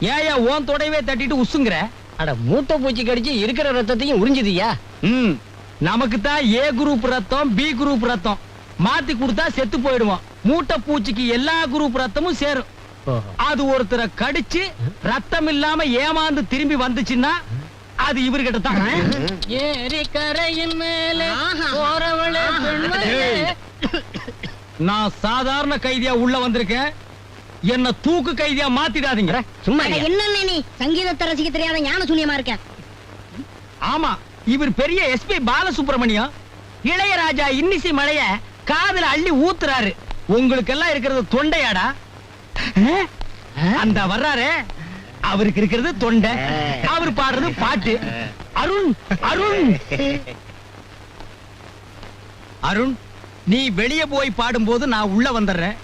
ஏயா ஓன் தொடையவே தட்டிட்டு உசுங்கிற? அட மூட்டை பூச்சி கடிச்சு இருக்கிற ரத்தத்தையும் உறிஞ்சுதியா? ம். நமக்கு தான் ஏ குரூப் ரத்தம் பி குரூப் ரத்தம். மாத்தி கொடுத்தா செத்து போயிடுவோம். மூட்டை பூச்சிக்கு எல்லா குரூப் ரத்தமும் சேரும். அது ஒருத்தரை கடிச்சு ரத்தம் இல்லாம ஏமாந்து திரும்பி வந்துச்சுன்னா அது இவர்கிட்ட தான். ஏரி கரையின் மேலே. போறவளே. நான் சாதாரண கைதியா உள்ள வந்திருக்கேன். என்ன தூக்கு கைதியா மாத்திடாதீங்க. சும்மா. என்ன நீ? சங்கீதத்தை ரசிக்க தெரியாத ஞான சூன்யமா இருக்க. ஆமா இவர் பெரிய எஸ்பி பாலசுப்ரமணியம். இளையராஜா இன்னிசை மழைய காதுல அள்ளி ஊத்துறாரு. உங்களுக்கு எல்லாம் இருக்கிறது தொண்டையாடா? அந்த வர்றாரே அவருக்கு இருக்கிறது தொண்டை. அவர் பாடுறது பாட்டு. அருண் அருண். அருண் நீ வெளிய போய் பாடும்போது நான் உள்ள வந்துடுறேன்.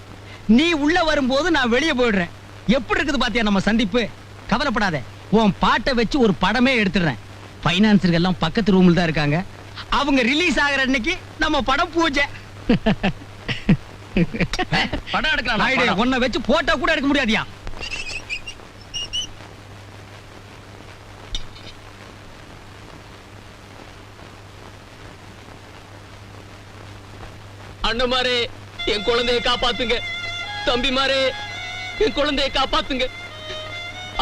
நீ உள்ள வரும்போது நான் வெளிய போயிடுறேன். எப்படி இருக்குது பாத்தியா நம்ம சந்திப்பு? கவலைப்படாத. உன் பாட்டை வச்சு ஒரு படமே எடுத்துடுறேன். பைனான்சர்கள் எல்லாம் பக்கத்து ரூம்ல தான் இருக்காங்க. அவங்க ரிலீஸ் ஆகுற அன்னைக்கு நம்ம படம் பூஜை. படம் எடுக்கலாம் உன்னை வச்சு போட்டோ கூட எடுக்க முடியாதியா? அண்ணமாரே என் குழந்தைய காப்பாத்துங்க. தம்பிமாரே என் குழந்தைய காப்பாத்துங்க.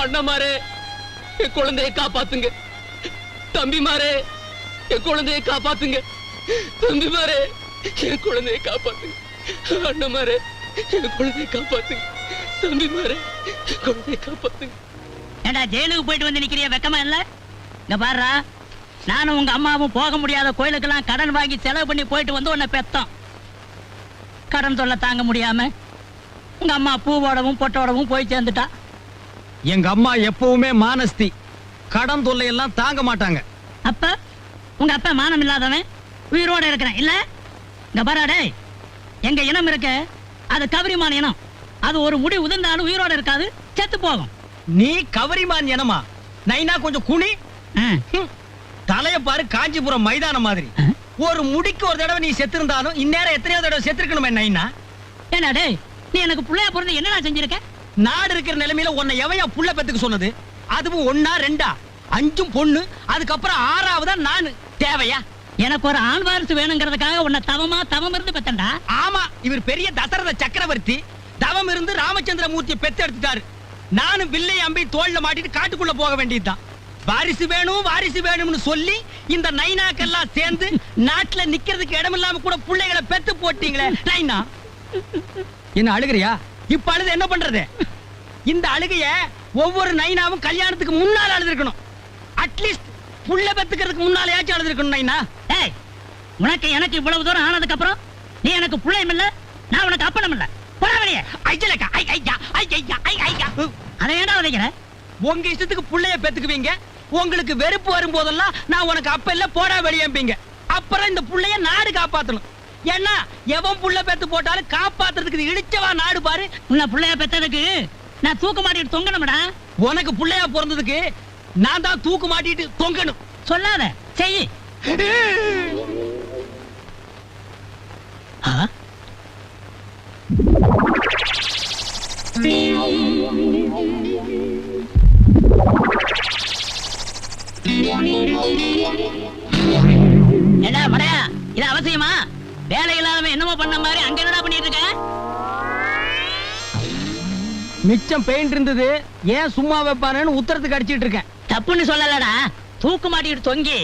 அண்ணமாரே என் குழந்தைய காப்பாத்துங்க. தம்பிமாரே என் குழந்தைய காப்பாத்துங்க. தம்பிமாரே என் குழந்தைய காப்பாத்துங்க. அண்ணமாரே என் குழந்தைய காப்பாத்துங்க. தம்பிமாரே குழந்தைய காப்பாத்துங்க. ஏண்டா ஜெயிலுக்கு போயிட்டு வந்து நிக்கிறிய? வெக்கமா இல்ல? இங்க பாருடா நானும் உங்க அம்மாவும் போக முடியாத கோயிலுக்கெல்லாம் கடன் வாங்கி செலவு பண்ணி போயிட்டு வந்து உன்னை பெத்தோம். கடன் தொல்லை தாங்க முடியாம உங்க அம்மா பூவோடவும் பொட்டோடவும் போய் சேர்ந்துட்டா? எங்க அம்மா எப்பவுமே மானஸ்தி. கடன் தொல்லை எல்லாம் தாங்க மாட்டாங்க. அப்ப உங்க அப்பா மானம் இல்லாதவன் உயிரோட இருக்கிறேன் இல்ல? இங்க பாரா டேய் எங்க இனம் இருக்க அது கவரிமான இனம். அது ஒரு முடி உதிர்ந்தாலும் உயிரோட இருக்காது செத்து போகும். நீ கவரிமான் எனமா நைனா கொஞ்சம் குனி. தலைய பாரு காஞ்சிபுரம் மைதானம் மாதிரி. ஒரு முடிக்கு ஒரு தடவை நீ செத்திருந்தாலும் இந்நேரம் எத்தனையோ தடவை செத்துருக்கணுமே நைனா? டேய் நீ எனக்கு புள்ளையா பிறந்து என்னடா செஞ்சிருக்க? நாடு இருக்கிற நிலைமையில உன்னை எவையா புள்ள பெத்துக்க சொன்னது? அதுவும் ஒன்னா ரெண்டா? அஞ்சும் பொண்ணு அதுக்கப்புறம் ஆறாவதா நானு. தேவையா? எனக்கு ஒரு ஆண் வாரிசு வேணுங்கிறதுக்காக உன்னை தவமா தவம் இருந்து பெத்தண்டா ஆமா இவர் பெரிய தசரத சக்கரவர்த்தி. தவம் இருந்து ராமச்சந்திர மூர்த்தியை பெத்து எடுத்துட்டாரு நானும் வில்லை அம்பி தோல்ல மாட்டிட்டு காட்டுக்குள்ள போக வேண்டியதுதான். வாரிசு வேணும் வாரிசு வேணும்னு சொல்லி இந்த நைனாக்கெல்லாம் சேர்ந்து நாட்டுல நிக்கிறதுக்கு இடம் இல்லாம கூட பிள்ளைகளை பெத்து போட்டீங்களே நைனா? என்ன அழுகிறியா? இப்ப அழுது என்ன பண்றது? இந்த அழுகைய ஒவ்வொரு நைனாவும் கல்யாணத்துக்கு முன்னால அழுதுருக்கணும். அட்லீஸ்ட் புள்ள பெத்துக்கிறதுக்கு முன்னாலேயாச்சும் அழுதுருக்கணும் நைனா. ஏய் உனக்கு எனக்கு இவ்வளவு தூரம் ஆனதுக்கு அப்புறம் நீ எனக்கு புள்ளையும் இல்ல நான் உனக்கு அப்பனும் இல்ல. போடா வெளியே. ஐயலக்கா ஐ ஐயா ஐ ஐயா ஐ ஐயா. அதை ஏன்டா உதைக்கிற? உங்க இஷ்டத்துக்கு புள்ளைய பெத்துக்குவீங்க. உங்களுக்கு வெறுப்பு வரும்போதெல்லாம் நான் உனக்கு அப்ப இல்ல போடா வெளியம்பீங்க. அப்புறம் இந்த புள்ளைய நாடு காப்பாத்தணும். ஏன்னா எவன் புள்ள பெத்து போட்டாலும் காப்பாத்துறதுக்கு இழிச்சவா நாடு பாரு. உன்னை புள்ளைய பெத்ததுக்கு நான் தூக்க மாட்டிட்டு தொங்கணும்டா. உனக்கு புள்ளையா பிறந்ததுக்கு நான் தான் தூக்கு மாட்டிட்டு தொங்கணும். சொல்லாத செய்? ஏண்டா மடையா இது அவசியமா? வேலை இல்லாதவன் என்னமோ பண்ண மாதிரி அங்க என்னடா பண்ணிட்டு இருக்க? மிச்சம் பெயிண்ட் இருந்தது. ஏன் சும்மா வைப்பானேன்னு உத்தரத்துக்கு அடிச்சிட்டு இருக்கேன். தப்புன்னு சொல்லலடா. தூக்கு மாட்டிட்டு தொங்கி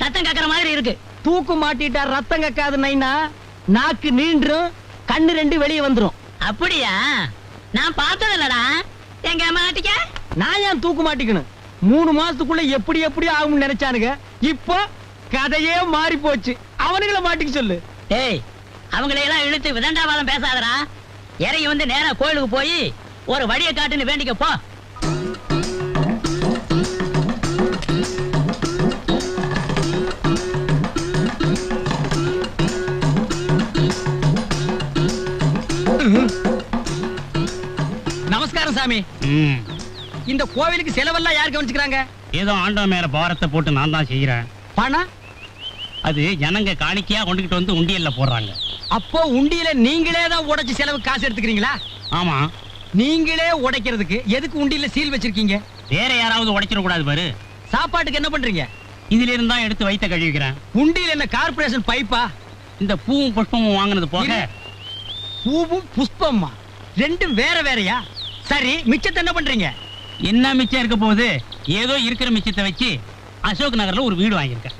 தத்தம் கக்கற மாதிரி இருக்கு. தூக்கு மாட்டிட்டா ரத்தம் கக்காது நைனா. நாக்கு நீண்டும் கண்ணு ரெண்டு வெளியே வந்துரும். அப்படியா? நான் பார்த்தது இல்லடா. எங்க மாட்டிக்க நான் ஏன் தூக்கு மாட்டிக்கணும்? மூணு மாசத்துக்குள்ள எப்படி எப்படி ஆகும்னு நினைச்சானுங்க. இப்போ கதையே மாறி போச்சு அவனுங்கள மாட்டிக்க சொல்லு. டேய் அவங்களை எல்லாம் இழுத்து விதண்டாவாதம் பேசாதடா. இறங்கி வந்து நேரா கோயிலுக்கு போய் ஒரு வழியை காட்டுன்னு வேண்டிக்க போ. நமஸ்காரம் சாமி. இந்த கோவிலுக்கு செலவெல்லாம் யார் கவனிச்சுக்கிறாங்க? ஏதோ ஆண்டவன் மேல பாரத்தை போட்டு நான் தான் செய்யறேன் பணம்? அது ஜனங்க காணிக்கையா கொண்டுகிட்டு வந்து உண்டியல்ல போடுறாங்க. அப்போ உண்டியில நீங்களே தான் உடைச்சு செலவு காசு எடுத்துக்கிறீங்களா? ஆமா. நீங்களே உடைக்கிறதுக்கு எதுக்கு உண்டியில சீல் வச்சிருக்கீங்க? வேற யாராவது உடைச்சிட கூடாது பாரு. சாப்பாட்டுக்கு என்ன பண்றீங்க? இதுல இருந்தா எடுத்து வைத்த கழுவிக்கிறேன் உண்டியில என்ன கார்ப்பரேஷன் பைப்பா? இந்த பூவும் புஷ்பமும் வாங்கினது போக. பூவும் புஷ்பம்மா. ரெண்டும் வேற வேறயா? சரி மிச்சத்தை என்ன பண்றீங்க? என்ன மிச்சம் இருக்க போகுது? ஏதோ இருக்கிற மிச்சத்தை வச்சு அசோக் நகர்ல ஒரு வீடு வாங்கியிருக்கேன்.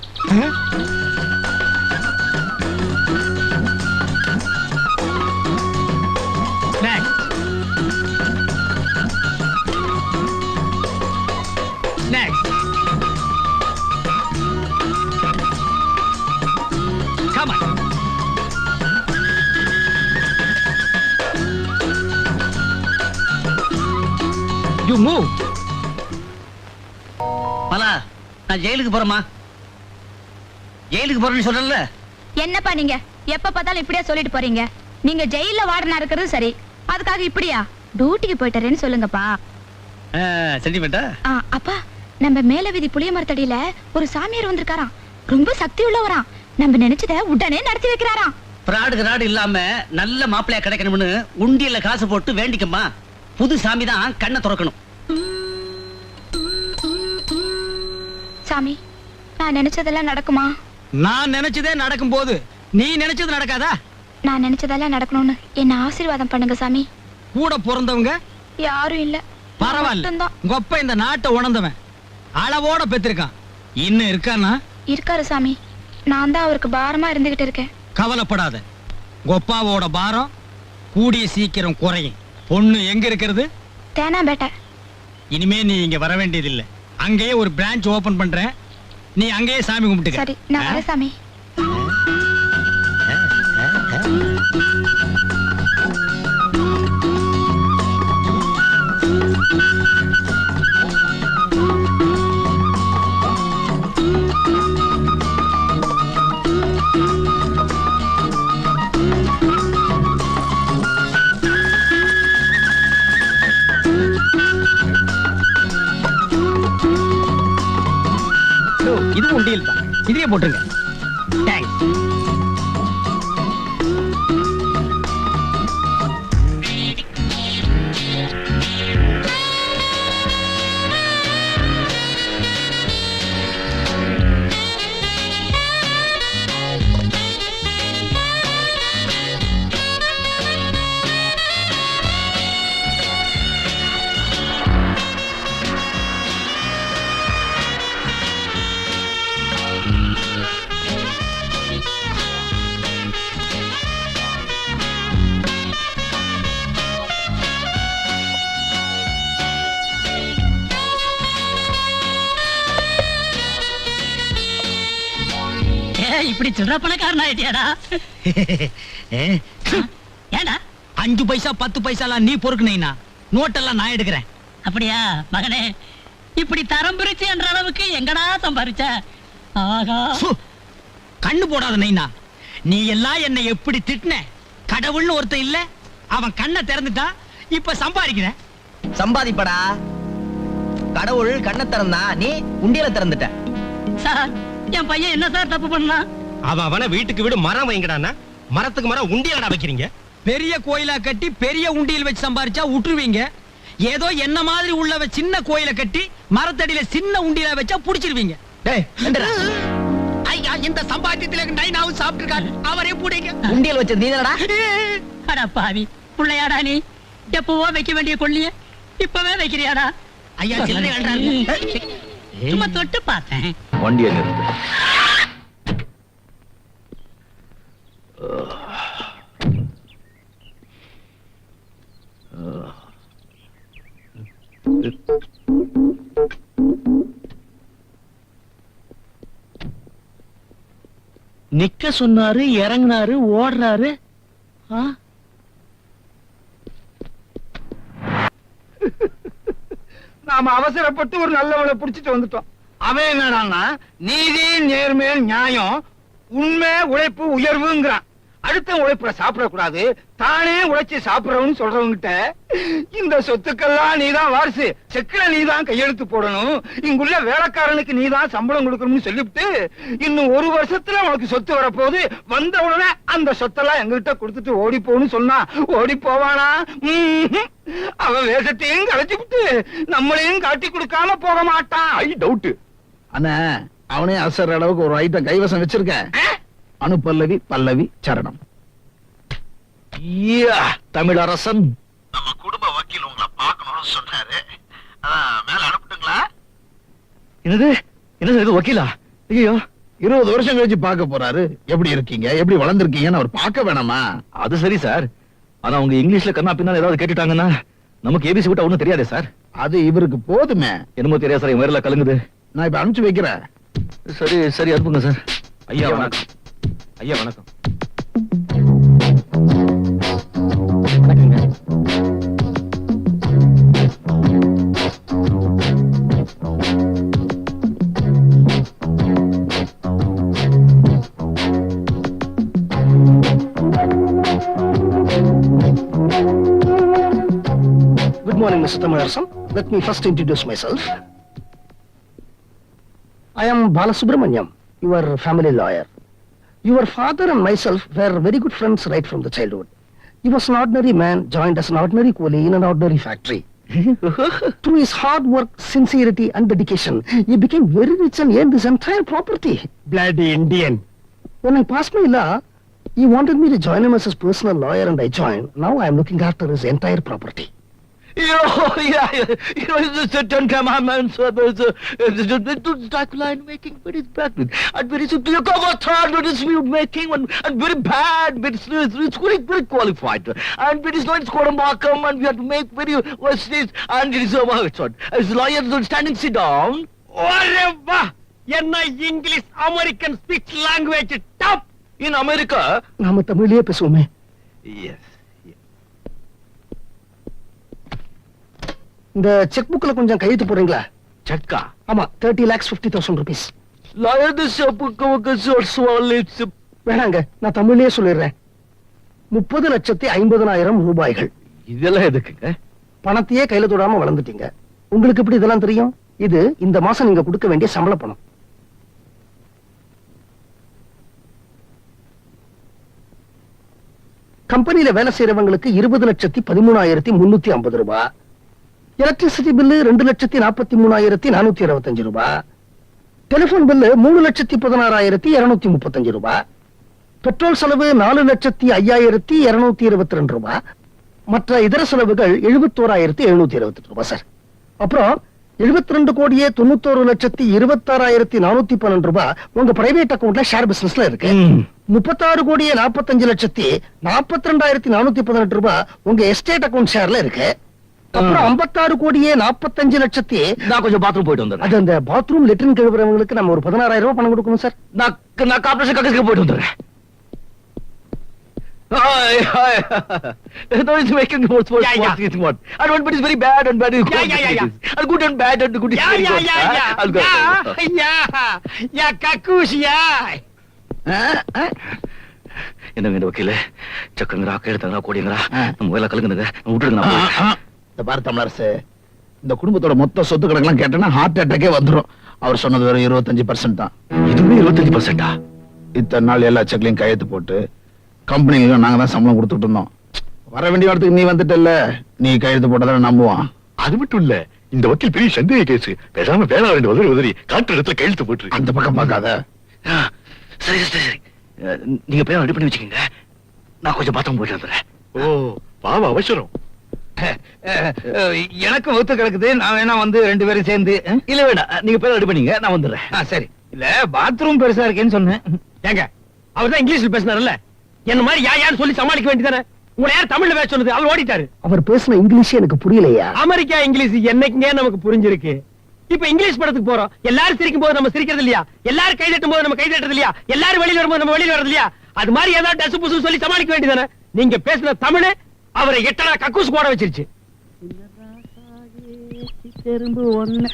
You move. பலா நான் ஜெயிலுக்கு போறேமா ஜெயிலுக்கு போறேன்னு சொல்றல என்னப்பா நீங்க? எப்ப பார்த்தாலும் இப்படியே சொல்லிட்டு போறீங்க? நீங்க ஜெயில வார்டனா இருக்கிறது சரி. அதுக்காக இப்படியா? டியூட்டிக்கு போயிட்டாரேன்னு சொல்லுங்கப்பா. சென்டிமெண்டா? ஆ, அப்பா நம்ம மேல வீதி புளிய மரத்தடியில ஒரு சாமியார் வந்திருக்காராம். ரொம்ப சக்தி உள்ளவராம் நம்ம நினைச்சத உடனே நடத்தி வைக்கிறாராம். பிராடுக்கு நாடு இல்லாம நல்ல மாப்பிள்ளையா கிடைக்கணும்னு உண்டியல்ல காசு போட்டு வேண்டிக்கம்மா. புது சாமி தான் கண்ணை திறக்கணும். சாமி நான் நினைச்சதெல்லாம் நடக்குமா? நான் நினைச்சதே நடக்கும் போது. நீ நினைச்சது நடக்காதா? நான் நினைச்சதெல்லாம் நடக்கணும்னு என்ன ஆசீர்வாதம் பண்ணுங்க சாமி. கூட பிறந்தவங்க? யாரும் இல்ல. பரவாயில்ல. அப்பா இந்த நாட்டை உணர்ந்தவன். அளவோட பெற்றிருக்கான். இன்னும் இருக்கானா? இருக்காரு சாமி. நான் தான் அவருக்கு பாரமா இருந்துகிட்டு இருக்கேன். கவலைப்படாத. கொப்பாவோட பாரம் கூடிய சீக்கிரம் குறையும். பொண்ணு எங்க இருக்கிறது? தேனாம்பேட்டை. இனிமே நீ இங்க வர வேண்டியதில்லை. அங்கேயே ஒரு பிரான்ச் ஓபன் பண்றேன். நீ அங்கேயே சாமி கும்பிட்டுக்க. சரி நான் வரேன் சாமி. இதையே போட்டுருங்க. தேங்க்ஸ் இப்படி சில்லற பணக்காரன் ஆயிட்டியாடா ஏண்டா? அஞ்சு பைசா பத்து பைசாலாம் நீ பொறுக்குனீனா? நோட்டெல்லாம் நான் எடுக்கிறேன். அப்படியா மகனே? இப்படி தரம் பிரிச்சு என்ற அளவுக்கு எங்கடா சம்பாரிச்ச? ஆகா. கண்ணு போடாத நைனா. நீ எல்லாம் என்னை எப்படி திட்டின? கடவுள்னு ஒருத்தன் இல்ல அவன் கண்ணை திறந்துட்டா இப்ப சம்பாதிக்கிற. சம்பாதிப்படா. கடவுள் கண்ணை திறந்தா நீ உண்டியல திறந்துட்ட. சார் என் பையன் என்ன சார் தப்பு பண்ணான் அவன் அவன வீட்டுக்கு வீடு மரம் வைங்கடான்னா. மரத்துக்கு மரம் உண்டியலடா வைக்கிறீங்க. பெரிய கோயிலா கட்டி பெரிய உண்டியல் வச்சு சம்பாரிச்சா விட்டுருவீங்க ஏதோ என்ன மாதிரி உள்ளவ சின்ன கோயில கட்டி மரத்தடியில சின்ன உண்டியலா வச்சா புடிச்சிருவீங்க. ஐயா இந்த சம்பாத்தியத்துல நைனாவும் சாப்பிட்டுருக்காரு. அவரே புடிங்க. உண்டியல் வச்சது நீதானடா? அட பாவி புள்ளையாடா நீ. எப்பவோ வைக்க வேண்டிய கொள்ளிய இப்பவே வைக்கிறியாடா? ஐயா சில்லறை சும்மா தொட்டு பார்த்தேன். வண்டியல் இருந்து நிக்க சொன்னாரு இறங்குனாரு ஓடுறாரு. ஆ? நாம அவசரப்பட்டு ஒரு நல்லவனை புடிச்சிட்டு வந்துட்டோம். அவன் என்னடான்னா நீதி நேர்மையல் நியாயம் உண்மை உழைப்பு உயர்வுங்கிறான். அடுத்த உழைப்புல சாப்பிடக்கூடாது தானே உழைச்சி சாப்பிடறவன்னு சொல்றவங்கிட்ட இந்த சொத்துக்கெல்லாம் நீதான் வாரிசு செக்குல நீதான் கையெழுத்து போடணும் இங்குள்ள வேலைக்காரனுக்கு நீதான் சம்பளம் கொடுக்கணும்னு சொல்லிவிட்டு இன்னும் ஒரு வருஷத்துல உனக்கு சொத்து வரப்போகுது வந்த உடனே அந்த சொத்தெல்லாம் எங்ககிட்ட கொடுத்துட்டு ஓடி போகணும்னு சொன்னா ஓடி போவானா அவன் வேஷத்தையும் கலைச்சு விட்டு நம்மளையும் காட்டி கொடுக்காம போக மாட்டான். ஐ டவுட் அண்ணா அவனே அசர் அளவுக்கு ஒரு ஐட்டம் கைவசம் வச்சிருக்கேன் அனு பல்லவி பல்லவி சரணம். தமிழரசன். நம்ம குடும்ப வக்கீல் உங்களை பார்க்கணும்னு சொன்னாரு. மேல அனுப்பிட்டுங்களா? என்னது? என்ன இது வக்கீலா? ஐயோ இருபது வருஷம் கழிச்சு பார்க்க போறாரு. எப்படி இருக்கீங்க? எப்படி வளர்ந்துருக்கீங்கன்னு அவர் பார்க்க வேணாமா? அது சரி சார். ஆனா அவங்க இங்கிலீஷ்ல கண்ணா பின்னா ஏதாவது கேட்டுட்டாங்கன்னா நமக்கு ஏபிசி விட்டா ஒண்ணும் தெரியாதே சார். அது இவருக்கு போதுமே. என்னமோ தெரியாது சார். என் வேறல கலங்குது. நான் இப்ப அனுப்பிச்சு வைக்கிறேன் சரி சரி அனுப்புங்க சார் ஐயா வணக்கம் ஐயா வணக்கம் Good morning, Mr. Tamarasan. Let me first introduce myself. I'm Balasubrahmanyam your family lawyer your father and myself were very good friends right from the childhood he was an ordinary man joined as an ordinary coolie in an ordinary factory Through his hard work, sincerity, and dedication, he became very rich and earned his entire property. Bloody Indian. When I passed my law, he wanted me to join him as his personal lawyer, and I joined. Now I am looking after his entire property. You know, yeah, you know, it's the Ten Commandments, uh, there's a, uh, Dracula and making very bad, and very simple, you come a third, but it's making one, and very bad, but it's, it's, it's very, very qualified, and it is not Scoramacum, and we have to make very, what's this, and it is, uh, what's what, as lawyers standing, sit down, ஒரே வா என்ன English American speech language top in America, நாம தமிழ்லயே பேசுவோமே Yes. இந்த check புக்ல கொஞ்சம் கையெழுத்து போடுறீங்களா? செக்கா ஆமா thirty lakhs fifty thousand rupees வேணாங்க நான் தமிழ்லயே சொல்லிடுறேன். முப்பது லட்சத்தி ஐம்பதனாயிரம் ரூபாய்கள். இதெல்லாம் எதுக்குங்க? பணத்தையே கையில தொடாம வளர்ந்துட்டீங்க. உங்களுக்கு எப்படி இதெல்லாம் தெரியும்? இது இந்த மாசம் நீங்க கொடுக்க வேண்டிய சம்பள பணம். கம்பெனில வேலை செய்யறவங்களுக்கு இருபது லட்சத்தி பதிமூணாயிரத்தி முன்னூத்தி ஐம்பது ரூபாய் எலக்ட்ரிசிட்டி பில்லு ரெண்டு லட்சத்தி நாற்பத்தி மூணாயிரத்தி நானூத்தி இருபத்தஞ்சு ரூபாய். டெலிபோன் பில்லு மூணு லட்சத்தி பதினாறாயிரத்தி இருநூத்தி முப்பத்தஞ்சு ரூபாய். பெட்ரோல் செலவு நாலு லட்சத்தி ஐயாயிரத்தி இருநூத்தி இருபத்தி ரெண்டு ரூபாய். மற்ற இதர செலவுகள் எழுபத்தோராயிரத்தி எழுநூத்தி இருபத்தி ரூபாய் சார். அப்புறம் எழுபத்தி ரெண்டு கோடியே தொண்ணூத்தோரு லட்சத்தி இருபத்தாறாயிரத்தி நானூத்தி பன்னெண்டு ரூபாய் உங்க பிரைவேட் அக்கவுண்ட்ல ஷேர் பிசினஸ்ல இருக்கு. முப்பத்தாறு கோடியே நாற்பத்தஞ்சு லட்சத்தி நாற்பத்தி ரெண்டாயிரத்தி நானூத்தி பதினெட்டு ரூபாய் உங்க எஸ்டேட் அக்கவுண்ட் ஷேர்ல இருக்கு. அப்புறம் ஐம்பத்தாறு கோடியே நாற்பத்தஞ்சு லட்சத்தி நான் கொஞ்சம் பாத்ரூம் போயிட்டு வந்துடுறேன் அது அந்த பாத்ரூம் லெட்டின் கழுவுறவங்களுக்கு நம்ம ஒரு பதினாறாயிரம் ரூபாய் பணம் கொடுக்கணும் சார் நான் நான் கார்பரேஷன் கக்கத்துக்கு போயிட்டு வந்துடுறேன் Hi, hi. no, it's making more sports. Yeah, yeah. it's what. And one bit is very bad and bad is good. Yeah, yeah, yeah, yeah. And good and bad and good is yeah very yeah good. Yeah huh? Yeah I'll go. யா யா யா கக்கூசியா என்னங்க இந்த வக்கீல சக்கங்கரா கேடுத்தாங்களா கோடிங்களா ஆ. நம்ம வேலை நான் போறேன். இந்த பாரு தமிழரசு இந்த குடும்பத்தோட மொத்த சொத்து கணக்கெல்லாம் கேட்டேன்னா ஹார்ட் அட்டாக்கே வந்துரும். அவர் சொன்னது வெறும் இருபத்தஞ்சு பர்சன்ட் தான். இதுவுமே இருபத்தஞ்சு பர்சன்டா இத்தனை நாள் எல்லா செக்லையும் கையெழுத்து போட்டு கம்பெனிக்கு நாங்க தான் சம்பளம் கொடுத்துட்டு இருந்தோம். வர வேண்டிய இடத்துக்கு நீ வந்துட்டல்ல. நீ கையெழுத்து போட்டதான நம்புவான். அது மட்டும் இல்ல இந்த வக்கீல் பெரிய சந்தேக கேஸ். பேசாம வேலை ரெண்டு உதவி உதவி காட்டு இடத்துல கையெழுத்து போட்டு அந்த பக்கம் பார்க்காத. சரி சரி சரி. நீங்க பேர் ரெடி பண்ணி வச்சுக்கோங்க. நான் கொஞ்சம் பாத்ரூம் போயிட்டு வந்துடுறேன். ஓ பாவ அவசரம். எனக்கு ஒத்து கிடக்குது. நான் வேணா வந்து ரெண்டு பேரும் சேர்ந்து? இல்ல வேண்டாம் நீங்க பேர் ரெடி பண்ணீங்க நான் வந்துடுறேன். சரி. இல்ல பாத்ரூம் பெருசா இருக்கேன்னு சொன்னேன். ஏங்க அவர் தான் இங்கிலீஷ்ல பேசினார்ல என்ன மாதிரி யா யான்னு சொல்லி சமாளிக்க வேண்டியதானே? உங்களை யார் தமிழ்ல பேச சொன்னது? அவர் ஓடிட்டாரு. அவர் பேசின இங்கிலீஷே எனக்கு புரியலையா? அமெரிக்கா இங்கிலீஷ் என்னைக்குங்க நமக்கு புரிஞ்சிருக்கு? இப்ப இங்கிலீஷ் படத்துக்கு போறோம். எல்லாரும் சிரிக்கும் போது நம்ம சிரிக்கிறது இல்லையா? எல்லாரும் கை தட்டும் போது நம்ம கை தட்டுறது இல்லையா? எல்லாரும் வெளியில வரும்போது நம்ம வெளியில வரது இல்லையா? அது மாதிரி ஏதாவது டசு புசு சொல்லி சமாளிக்க வேண்டியதானே? நீங்க பேசின தமிழ் அவரை எட்டனா கக்கூஸ் போட வச்சிருச்சு. தெரும்பு ஒண்ணு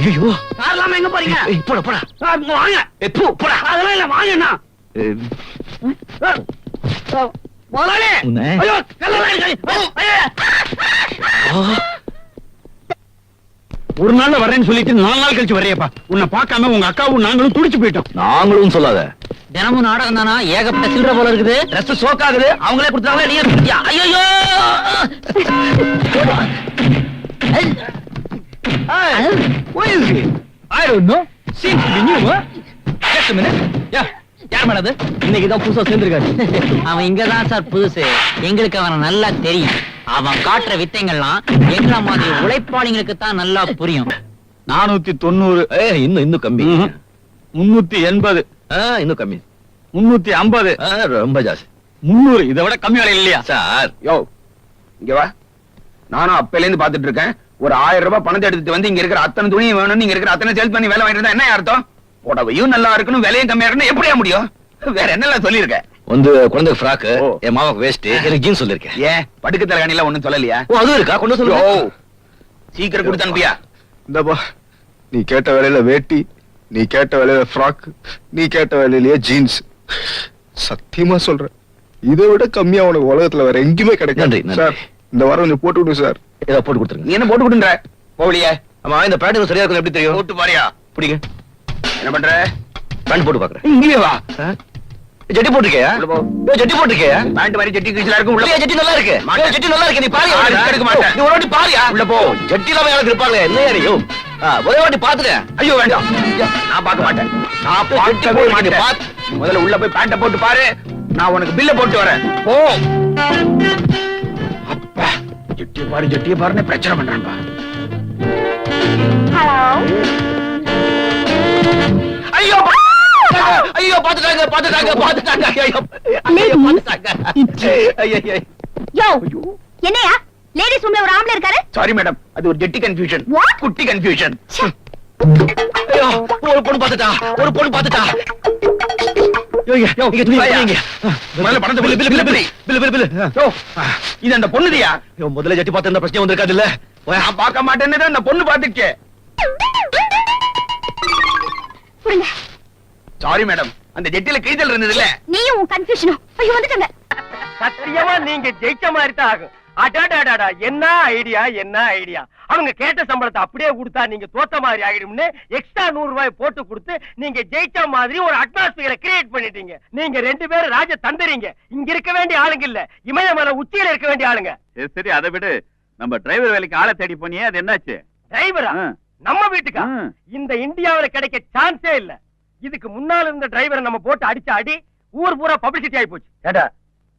ஐயோ போறீங்க? போட போடா. வாங்க. எப்போ போடா அதெல்லாம் இல்ல வாங்க என்ன? முதலாளி உன்னை? ஐயோ கல்லெல்லாம் இருக்கு. ஐயோ. ஒரு நாள்ல வரேன்னு சொல்லிட்டு நாலு நாள் கழிச்சு வரையப்பா உன்னை பார்க்காம உங்க அக்காவும் நாங்களும் துடிச்சு போயிட்டோம் நாங்களும் சொல்லாத தினமும் நாடகம் தானா ஏகப்பட்ட சில்லற போல இருக்குது ட்ரெஸ் அவங்களே கொடுத்தாங்களே நீங்க ஐயோ Who is he? I don't know. Seems to be new, huh? Just a minute. Yeah. யார் மேடம் இன்னைக்கு தான் புதுசா சேர்ந்திருக்காரு. அவன் இங்கதான் சார் புதுசு. எங்களுக்கு அவனை நல்லா தெரியும். அவன் காட்டுற வித்தைங்கள்லாம் எங்கள மாதிரி உழைப்பாளிங்களுக்கு தான் நல்லா புரியும். நானூத்தி தொண்ணூறு இன்னும் இன்னும் கம்மி. முன்னூத்தி எண்பது. இன்னும் கம்மி. முன்னூத்தி ஐம்பது. ரொம்ப ஜாஸ்தி. முன்னூறு. இதை விட கம்மி விலை இல்லையா? சார். யோ இங்க வா. நானும் அப்பையில இருந்து பாத்துட்டு இருக்கேன். ஒரு ஆயிரம் ரூபாய் பணத்தை எடுத்துட்டு வந்து இங்க இருக்கிற அத்தனை துணியும் வேணும் இங்க இருக்கிற அத்தனை சேல்ஸ் பண்ணி வேலை வாங்கிட்டு இருந்தா என்ன அர்த்தம்? புடவையும் நல்லா இருக்கணும் விலையும் கம்மியா இருக்கணும் எப்படியா முடியும்? வேற என்னெல்லாம் சொல்லியிருக்கேன் வந்து குழந்தை ஃப்ராக்கு ஓ. என் மாமாக்கு வேஸ்ட் எனக்கு ஜீன்ஸ் சொல்லிருக்கேன் ஏன்? படுக்க தலைகாணில ஒண்ணும் சொல்லலையா? ஓ அதுவும் இருக்கா? கொண்டு யோ சொல்லுங்க. சீக்கிரம் கொடுத்து அனுப்பியா? இந்தப்பா நீ கேட்ட வேலையில வேட்டி நீ கேட்ட வேலையில ஃப்ராக் நீ கேட்ட வேலையிலேயே ஜீன்ஸ் சத்தியமா சொல்றேன். இதை விட கம்மியா உனக்கு உலகத்துல வேற எங்கேயுமே கிடைக்காது. சார் இந்த வாரம் கொஞ்சம் போட்டு விடுங்க சார். ஏதோ போட்டு கொடுத்துருங்க. நீ என்ன போட்டு கொடுன்ற போகலையே. ஆமா இந்த பேண்ட் சரியா இருக்கும் எப்படி தெரியும்? போட்டு பாரியா. பிடிங்க. என்ன பண்ற? பேண்ட் போட்டு பாக்குறேன். இங்கே வா. ஜட்டி போட்டிருக்கியா? உள்ள போ. ஏய், ஜட்டி போட்டிருக்கியா? பேண்ட் மாதிரி ஜட்டி கீழா இருக்கும் உள்ள ஜட்டி நல்லா இருக்கு. ஜட்டி நல்லா இருக்கு. நீ பாரு எடுக்க மாட்டேன். நீ ஒரு வாட்டி பாரியா. உள்ள போ. ஜட்டி இல்லாம யாரும் இருப்பாங்க? என்ன யாரையோ ஒரே வாட்டி பாத்துட்டேன் ஐயோ வேண்டாம். நான் பார்க்க மாட்டேன். நான் ஜட்டி பார்க்கவே மாட்டேன். பாத்து. முதல்ல உள்ள போய் பேண்ட போட்டு பாரு. நான் உனக்கு பில்ல போட்டு வரேன். போ. அப்பா ஜட்டி பாரு ஜட்டிய பாருன்னு பிரச்சனை பண்றான்பா ஐயோ! ஐயோ பாத்துட்டாங்க பாத்துட்டாங்க பாத்துட்டாங்க ஐயோ பாத்துட்டாங்க யோ என்னையா? லேடிஸ் ரூம்ல ஒரு ஆம்பளை இருக்காரு? சாரி மேடம் அது ஒரு ஜெட்டி கன்ஃபியூஷன்? குட்டி கன்ஃபியூஷன் ஐயோ ஒரு பொண்ணு பாத்துட்டா ஒரு பொண்ணு பாத்துட்டா இது அந்த பொண்ணுதியா? முதல்ல ஜட்டி பார்த்து பிரச்சனை வந்திருக்காது இல்ல நான் பார்க்க மாட்டேன்னு அந்த பொண்ணு பாத்துச்சு சாரி மேடம் அந்த ஜெட்டில கிழிச்சல் இருந்தது இல்ல நீயும் உன் கன்ஃபியூஷனும் ஐயோ வந்துட்டாங்க. சத்தியமா நீங்க ஜெயிச்ச மாதிரி தான் ஆகும். அடாடாடாடா என்ன ஐடியா என்ன ஐடியா அவங்க கேட்ட சம்பளத்தை அப்படியே கொடுத்தா நீங்க தோத்த மாதிரி ஆகிடும்னு எக்ஸ்ட்ரா நூறு ரூபாய் போட்டு கொடுத்து நீங்க ஜெயிச்ச மாதிரி ஒரு அட்மாஸ்பியரை கிரியேட் பண்ணிட்டீங்க. நீங்க ரெண்டு பேரும் ராஜ தந்துறீங்க. இங்க இருக்க வேண்டிய ஆளுங்க இல்ல. இமயமலை உச்சியில இருக்க வேண்டிய ஆளுங்க. சரி அதை விடு. நம்ம டிரைவர் வேலைக்கு ஆளை தேடி போனியே அது என்னாச்சு? டிரைவரா நம்ம வீட்டுக்கா. இந்த இந்தியாவுல கிடைக்க சான்ஸே இல்ல. இதுக்கு முன்னால இருந்த டிரைவரை நம்ம போட்டு அடிச்ச அடி ஊர் பூரா பப்ளிசிட்டி ஆயி போச்சு. ஏடா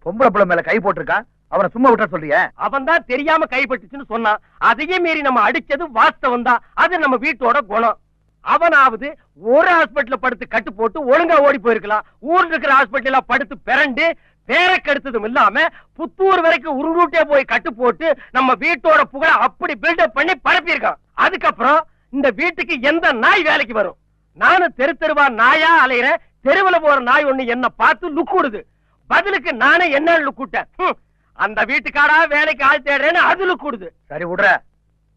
பொம்பளை புள்ள மேல கை போட்டிருக்கான் அவனை சும்மா விட்டா சொல்றிய? அவன் தான் தெரியாம கைப்பட்டுச்சுன்னு சொன்னான். அதையே மீறி நம்ம அடிச்சது வாஸ்தவம் தான். அது நம்ம வீட்டோட குணம். அவனாவது ஒரு ஹாஸ்பிடல்ல படுத்து கட்டு போட்டு ஒழுங்கா ஓடி போயிருக்கலாம். ஊர்ல இருக்கிற ஹாஸ்பிடல்ல படுத்து பிறண்டு பேர கெடுத்ததும் இல்லாம புத்தூர் வரைக்கும் உருண்டூட்டே போய் கட்டு போட்டு நம்ம வீட்டோட புகழ அப்படி பில்டப் பண்ணி பரப்பியிருக்கான். அதுக்கப்புறம் இந்த வீட்டுக்கு எந்த நாய் வேலைக்கு வரும்? நானும் தெரு தெருவா நாயா அலையிறேன் தெருவுல போற நாய் ஒண்ணு என்ன பார்த்து லுக்குடுது பதிலுக்கு நானே என்ன லுக்குட்டேன். அந்த வீட்டுக்காரா வேலைக்கு ஆள் தேடுறேன்னு அது லுக்குடுது சரி விடுற.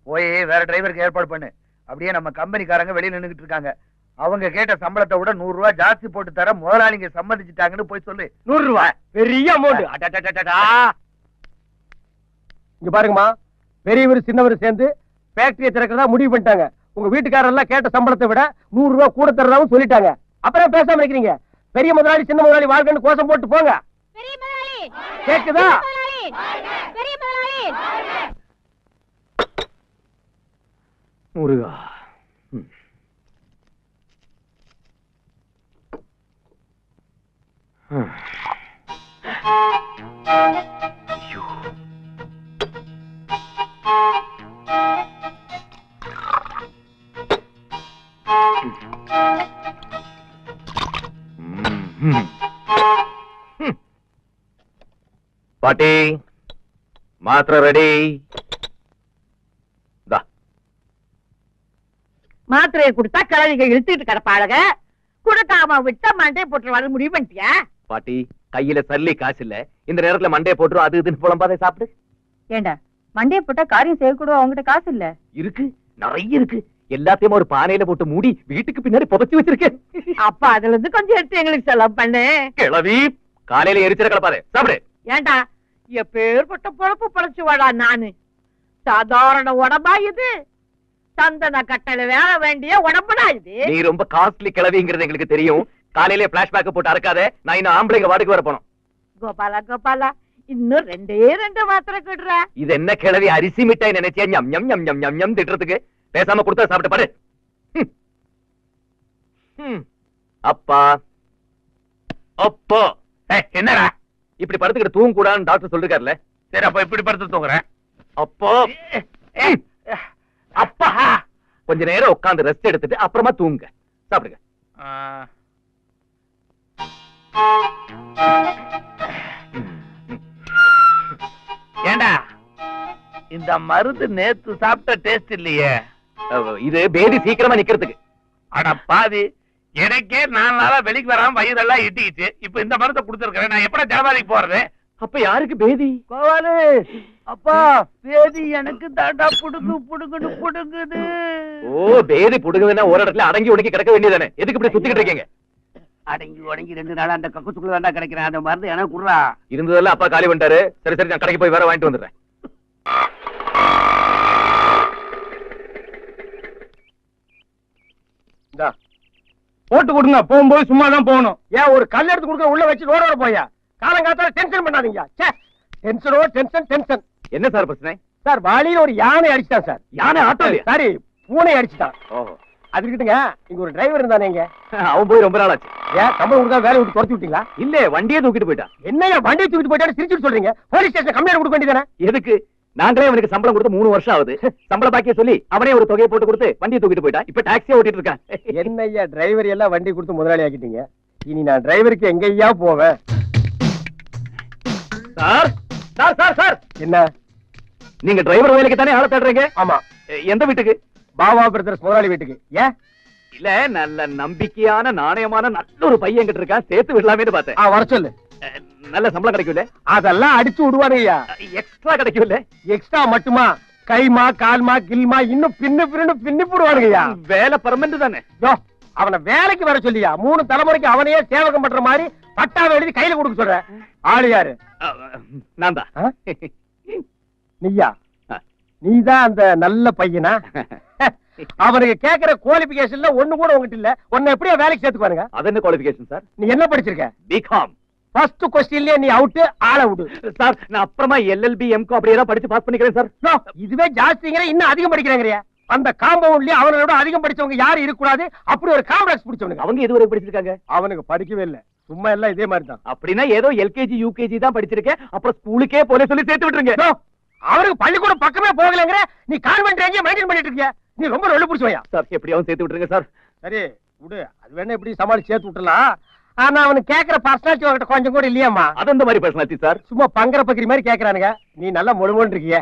போய் வேற டிரைவருக்கு ஏற்பாடு பண்ணு. அப்படியே நம்ம கம்பெனிக்காரங்க வெளியில நின்னுகிட்டு இருக்காங்க. அவங்க கேட்ட சம்பளத்தை விட நூறு ரூபாய் ஜாஸ்தி போட்டு தர முதலாளிங்க சம்மதிச்சுட்டாங்கன்னு போய் சொல்லு. நூறு ரூபாய் பெரிய அமௌண்ட். இங்க பாருங்கம்மா. பெரியவர் சின்னவர் சேர்ந்து ஃபேக்டரியை திறக்கிறதா முடிவு பண்ணிட்டாங்க. உங்க வீட்டுக்காரர் கேட்ட சம்பளத்தை விட நூறு ரூபாய் கூட தர்றதாவும் சொல்லிட்டாங்க. அப்புறம் பேசாம இருக்கிறீங்க பெரிய முதலாளி சின்ன முதலாளி வாழ்க்கைன்னு கோஷம் போட்டு போங்க. கேக்குதா? முதலாளி! பெரிய பாட்டி மாத்திரை ரெடி. மாத்திரையை கொடுத்தா கிழவிக இழுத்துக்கிட்டு கிடப்பாளுக கொடுக்காம விட்டா மண்டே போட்டு வர முடிவு பண்ணிட்டியா பாட்டி கையில சல்லி காசு இல்ல. இந்த நேரத்துல மண்டைய போட்டுரும் அது இதுன்னு புலம்பாதே சாப்பிடு. ஏண்டா மண்டே போட்டா காரியம் செய்யக்கூட அவங்ககிட்ட காசு இல்ல. இருக்கு நிறைய இருக்கு. எல்லாத்தையும் ஒரு பானையில போட்டு மூடி வீட்டுக்கு பின்னாடி புதைச்சு வச்சிருக்கேன். அப்ப அதுல இருந்து கொஞ்சம் எடுத்து எங்களுக்கு செலவு பண்ணு. கிளவி காலையில எரிச்சிட கலப்பாரு சாப்பிடு. ஏண்டா எப்பேற்பட்ட பொழப்பு பொழைச்சு வாடா நானு? சாதாரண உடம்பா இது? சந்தன கட்டளை வேற வேண்டிய உடம்புடா இது? நீ ரொம்ப காஸ்ட்லி கிளவிங்கிறது எங்களுக்கு தெரியும். காலையில பிளாஷ்பேக் போட்டு அறக்காத. நான் இன்னும் ஆம்பளைங்க வாடகைக்கு வர போனோம். கோபாலா கோபாலா இன்னும் ரெண்டே ரெண்டு மாத்திரை கிடுற. இது என்ன கிளவி அரிசி மிட்டாய் நினைச்சியா? ஞம் ஞம் ஞம் ஞம் ஞம் ஞம் திட்டுறதுக்கு. பேசாம கொடுத்தா சாப்பிட்டு பாரு. அப்பா. அப்போ. என்னடா? இப்படி படுத்துக்கிட்டு தூங்க கூடாதுன்னு டாக்டர் சொல்லிருக்காருல்ல. சரி அப்ப இப்படி படுத்து தூங்குறேன் அப்போ. அப்பா. கொஞ்ச நேரம் உட்கார்ந்து ரெஸ்ட் எடுத்துட்டு அப்புறமா தூங்குங்க. சாப்பிடுங்க. ஏண்டா? இந்த மருந்து நேத்து சாப்பிட்ட டேஸ்ட் இல்லையே. இது பேதி சீக்கிரமா நிக்கிறதுக்கு. அட பாவி. எனக்கே நாலு நாளா வெளிக்கு வராம வயிறெல்லாம் இட்டிக்கிச்சு இப்ப இந்த மருந்தை கொடுத்துருக்கேன் நான் எப்படி ஜனவாதிக்கு போறது? அப்ப யாருக்கு பேதி? கோவாலு! அப்பா பேதி எனக்கு தாண்டா. புடுங்கு புடுங்குன்னு புடுங்குது. ஓ பேதி புடுங்குதுன்னா ஒரு இடத்துல அடங்கி உடங்கி கிடக்க வேண்டியதானே எதுக்கு இப்படி சுத்திக்கிட்டு இருக்கீங்க? அடங்கி உடங்கி ரெண்டு நாளா அந்த கக்குச்சுக்குள்ள தாண்டா கிடைக்கிறேன். அந்த மருந்து எனக்கு குடுறா. இருந்ததெல்லாம் அப்பா காலி பண்ணிட்டாரு. சரி சரி நான் கடைக்கு போய் வேற வாங்கிட்டு வந்துடுறேன். போட்டு கொடுங்க போகும்போது சும்மா தான் போகணும். ஏன் ஒரு கல் எடுத்து கொடுக்க உள்ள வச்சு ரோட வர போயா காலங்காத்தால டென்ஷன் பண்ணாதீங்க. ச்சே டென்ஷனோ டென்ஷன் டென்ஷன் என்ன சார் பிரச்சனை? சார் வாலியில ஒரு யானை அடிச்சிட்டான் சார். யானை ஆட்டோலயா? சாரி பூனை அடிச்சிட்டான். ஓஹோ. அது இருக்கட்டுங்க இங்க ஒரு டிரைவர் இருந்தானே இங்க. அவன் போய் ரொம்ப நாள் ஆச்சு ஏன் சம்பளம் கொடுத்தா வேலையை விட்டு துரத்தி விட்டீங்களா? இல்ல வண்டியே தூக்கிட்டு போயிட்டான். என்னையா வண்டியை தூக்கிட்டு போயிட்டாரு? சிரிச்சுட்டு சொல்றீங்க. போலீஸ் ஸ்டேஷன் கம்ப்ளைண்ட் கொடுக்க வேண்டியதானே எதுக்கு? நாங்களே அவனுக்கு சம்பளம் கொடுத்து மூணு வருஷம் ஆகுது. சம்பள பாக்கிய சொல்லி அவனே ஒரு தொகையை போட்டு கொடுத்து வண்டியை தூக்கிட்டு போயிட்டான் இப்ப டாக்ஸியே ஓட்டிட்டு இருக்கான். என்னய்யா டிரைவர் எல்லாம் வண்டி கொடுத்து முதலாளி ஆக்கிட்டீங்க. இனி நான் டிரைவருக்கு எங்கய்யா போவேன்? Sir sir sir sir. என்ன? நீங்க டிரைவர் வேலைக்கு தானே ஆள தேடுறீங்க? ஆமா. எந்த வீட்டுக்கு? பாபா பிரதர்ஸ் முதலாளி வீட்டுக்கு. ஏன்? இல்ல நல்ல நம்பிக்கையான நாணயமான நல்ல ஒரு பையன் கிட்ட இருக்கான். சேர்த்து விடலாமேன்னு பார்த்தேன். ஆ வர சொல்லு. நல்ல சம்பளம் கிடைக்கும்ல? அதெல்லாம் அடிச்சு விடுவானுங்கய்யா எக்ஸ்ட்ரா கிடைக்கும்ல? எக்ஸ்ட்ரா மட்டுமா? கைமா கால்மா கில்மா இன்னும் பின்னு பின்னு பின்னி போடுவானுங்கய்யா வேலை பர்மனன்ட் தானே? அவனை வேலைக்கு வர சொல்லியா? மூணு தலைமுறைக்கு அவனையே சேவகம் பண்ற மாதிரி பட்டாவை எழுதி கையில கொடுக்க சொல்ற. ஆளு யாரு? நான் தான்? நீயா. நீதான் அந்த நல்ல பையனா? அவனுக்கு கேக்குற குவாலிபிகேஷன்ல ஒண்ணு கூட உங்ககிட்ட இல்ல. உன்னை எப்படியா வேலைக்கு சேர்த்துக்குவானுங்க. அது என்ன குவாலிபிகேஷன் சார் நீ என்ன படிச்சிருக்க? பிகாம் ஃபர்ஸ்ட் கொஸ்டின்லயே நீ அவுட் ஆள விடு. சார் நான் அப்புறமா எல்எல்பி எம்கோ அப்படியே தான் படிச்சு பாஸ் பண்ணிக்கிறேன் சார் இதுவே ஜாஸ்திங்கிற இன்னும் அதிகம் படிக்கிறாங்கறியா? அந்த காம்பவுண்ட்லயே அவனோட அதிகம் படிச்சவங்க யாரும் இருக்கக்கூடாது. அப்படி ஒரு காம்ப்ளெக்ஸ் பிடிச்சவனுங்க. அவங்க எதுவரை படிச்சிருக்காங்க? அவனுக்கு படிக்கவே இல்ல. சும்மா எல்லாம் இதே மாதிரி தான் அப்படின்னா ஏதோ எல்கேஜி யூகேஜி தான் படிச்சிருக்கேன். அப்புறம் ஸ்கூலுக்கே போல சொல்லி சேர்த்து விட்டுருங்க. யோ, அவனுக்கு பள்ளிக்கூடம் பக்கமே போகலங்கிற நீ கான்வென்ட் ரேஞ்சே மெயின்டைன் பண்ணிட்டு இருக்கிய? நீ ரொம்ப ரொள்ளு பிடிச்சவையா? சார் எப்படியாவது சேர்த்து விட்டுருங்க சார் சரி விடு. அது வேணா எப்படி சமாளிச்சு சேர்த்து விட்டுலாம் ஆனா அவனுக்கு கேக்குற பர்சனாலிட்டி கொஞ்சம் கூட இல்லையாம்மா. அது அந்த மாதிரி பர்சனாலிட்டி சார்? சும்மா பங்கர பக்கிரி மாதிரி கேக்குறானுங்க. நீ நல்லா முழுமோன்னு இருக்கிய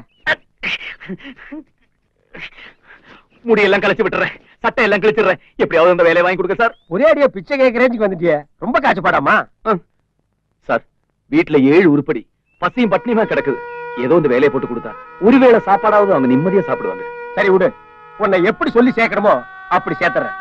முடியெல்லாம் கழிச்சு விட்டுறேன். சட்டை எல்லாம் கிழிச்சிடுறேன். எப்படியாவது அந்த வேலையை வாங்கி கொடுங்க சார். ஒரே அடியா பிச்சை கேட்க ரேஞ்சுக்கு வந்துட்டியே. ரொம்ப காய்ச்சப்பாடாமா சார் வீட்டுல ஏழு உருப்படி பசியும் பட்னியுமா கிடக்குது. ஏதோ இந்த வேலையை போட்டு கொடுத்தா ஒருவேளை சாப்பாடாவது அவங்க நிம்மதியா சாப்பிடுவாங்க. சரி விடு. உன்னை எப்படி சொல்லி சேர்க்கணுமோ அப்படி சேர்த்துறேன்.